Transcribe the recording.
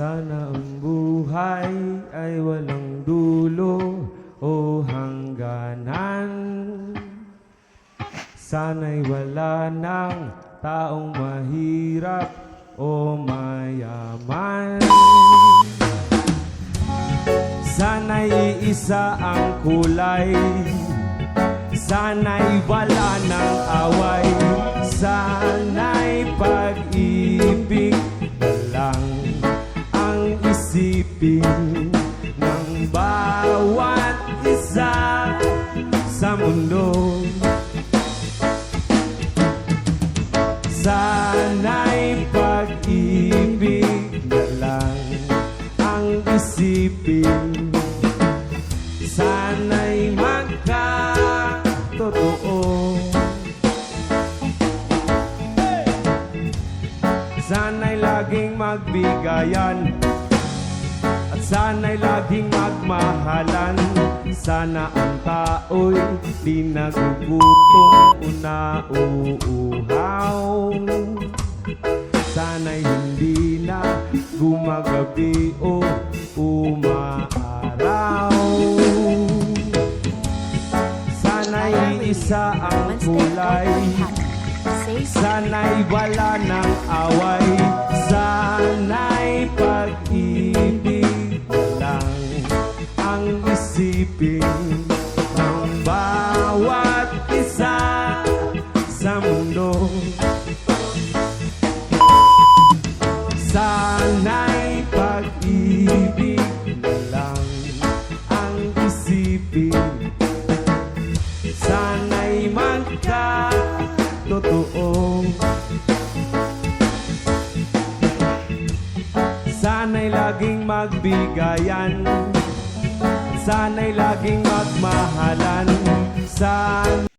Sana ang buhay ay walang dulo o hangganan. Sana'y wala ng taong mahirap o mayaman. Sana'y isa ang kulay. Sana'y wala ng ng bawat isa sa mundo. Sana'y pag-ibig na lang ang isipin. Sana'y magkatotoo. Sana'y laging magbigayan sana'y laging magmahalan. Sana ang tao'y di nagugutom. O nauuhaw Sana'y hindi na gumagabi o umaaraw. Sana'y isa ang kulay. Sana'y wala ng away Sana'y pag-ibig lang ang isipin. Sana'y magka-totoo. Sana'y laging magbigayan. Sana'y laging magmahalan. Sana